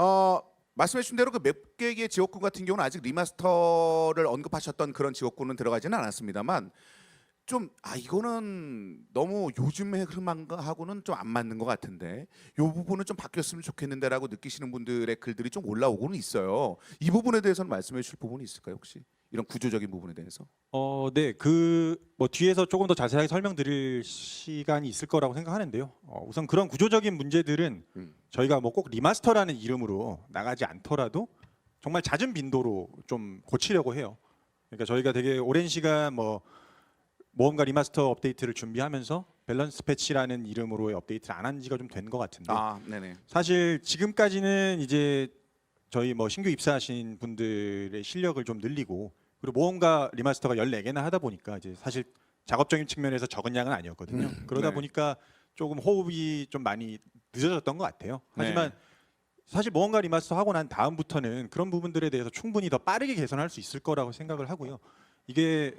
어, 말씀해 주신 대로 그 몇 개의 지역군 같은 경우는 아직 리마스터를 언급하셨던 그런 지역군은 들어가지는 않았습니다만 좀 아 이거는 너무 요즘의 흐름하고는 좀 안 맞는 것 같은데 이 부분은 좀 바뀌었으면 좋겠는데라고 느끼시는 분들의 글들이 좀 올라오고는 있어요. 이 부분에 대해서는 말씀해 주실 부분이 있을까요 혹시 이런 구조적인 부분에 대해서? 어, 네, 그 뭐 뒤에서 조금 더 자세하게 설명드릴 시간이 있을 거라고 생각하는데요. 어, 우선 그런 구조적인 문제들은 음. 저희가 뭐 꼭 리마스터라는 이름으로 나가지 않더라도 정말 잦은 빈도로 좀 고치려고 해요. 그러니까 저희가 되게 오랜 시간 뭐 모험가 리마스터 업데이트를 준비하면서 밸런스 패치라는 이름으로의 업데이트를 안 한 지가 좀 된 것 같은데 아 네네. 사실 지금까지는 이제 저희 뭐 신규 입사하신 분들의 실력을 좀 늘리고 그리고 모험가 리마스터가 14개나 하다 보니까 이제 사실 작업적인 측면에서 적은 양은 아니었거든요. 음, 그러다 네. 보니까 조금 호흡이 좀 많이 늦어졌던 것 같아요. 하지만 네. 사실 모험가 리마스터 하고 난 다음부터는 그런 부분들에 대해서 충분히 더 빠르게 개선할 수 있을 거라고 생각을 하고요. 이게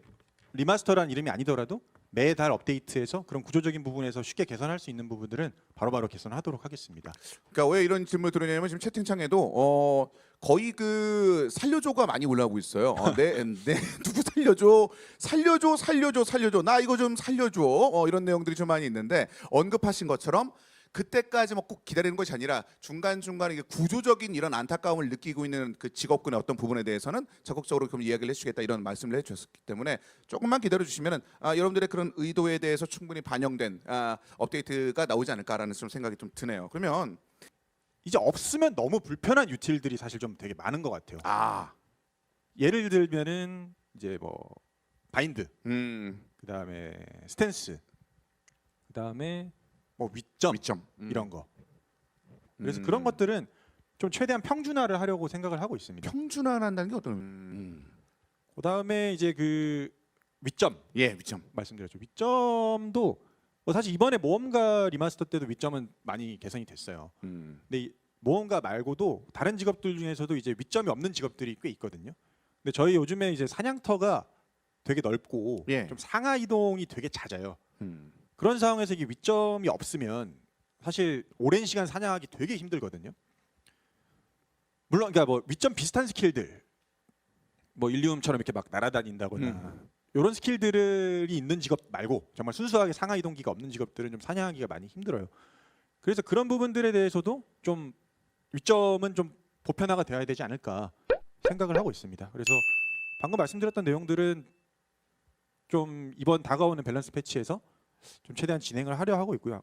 리마스터란 이름이 아니더라도 매달 업데이트해서 그런 구조적인 부분에서 쉽게 개선할 수 있는 부분들은 바로바로 개선하도록 하겠습니다. 그러니까 왜 이런 질문을 드리냐면 지금 채팅창에도 어 거의 그 살려줘가 많이 올라오고 있어요. 어, 네, 네 누구 살려줘, 살려줘, 살려줘, 살려줘. 나 이거 좀 살려줘. 어, 이런 내용들이 좀 많이 있는데 언급하신 것처럼 그때까지 뭐꼭 기다리는 것이 아니라 중간 중간에 이게 구조적인 이런 안타까움을 느끼고 있는 그 직업군의 어떤 부분에 대해서는 적극적으로 좀 이야기를 해주겠다 이런 말씀을 해주셨기 때문에 조금만 기다려 주시면은 아, 여러분들의 그런 의도에 대해서 충분히 반영된 아, 업데이트가 나오지 않을까라는 좀 생각이 좀 드네요. 그러면 이제 없으면 너무 불편한 유틸들이 사실 좀 되게 많은 것 같아요. 아, 예를 들면은 이제 뭐 바인드, 음, 그다음에 스탠스, 그다음에 뭐 위점 위점 음. 이런 거. 그래서 음. 그런 것들은 좀 최대한 평준화를 하려고 생각을 하고 있습니다. 평준화한다는 게 어떤? 음. 그다음에 이제 그 위점 예, 위점. 말씀드렸죠. 위점도 뭐 사실 이번에 모험가 리마스터 때도 위점은 많이 개선이 됐어요. 음. 근데 이 모험가 말고도 다른 직업들 중에서도 이제 위점이 없는 직업들이 꽤 있거든요. 근데 저희 요즘에 이제 사냥터가 되게 넓고 예. 좀 상하 이동이 되게 잦아요. 음. 그런 상황에서 이게 위점이 없으면 사실 오랜 시간 사냥하기 되게 힘들거든요. 물론 그러니까 뭐 위점 비슷한 스킬들 뭐 일리움처럼 이렇게 막 날아다닌다거나 음. 이런 스킬들이 있는 직업 말고 정말 순수하게 상하 이동기가 없는 직업들은 좀 사냥하기가 많이 힘들어요. 그래서 그런 부분들에 대해서도 좀 위점은 좀 보편화가 되어야 되지 않을까 생각을 하고 있습니다. 그래서 방금 말씀드렸던 내용들은 좀 이번 다가오는 밸런스 패치에서 좀 최대한 진행을 하려 하고 있고요.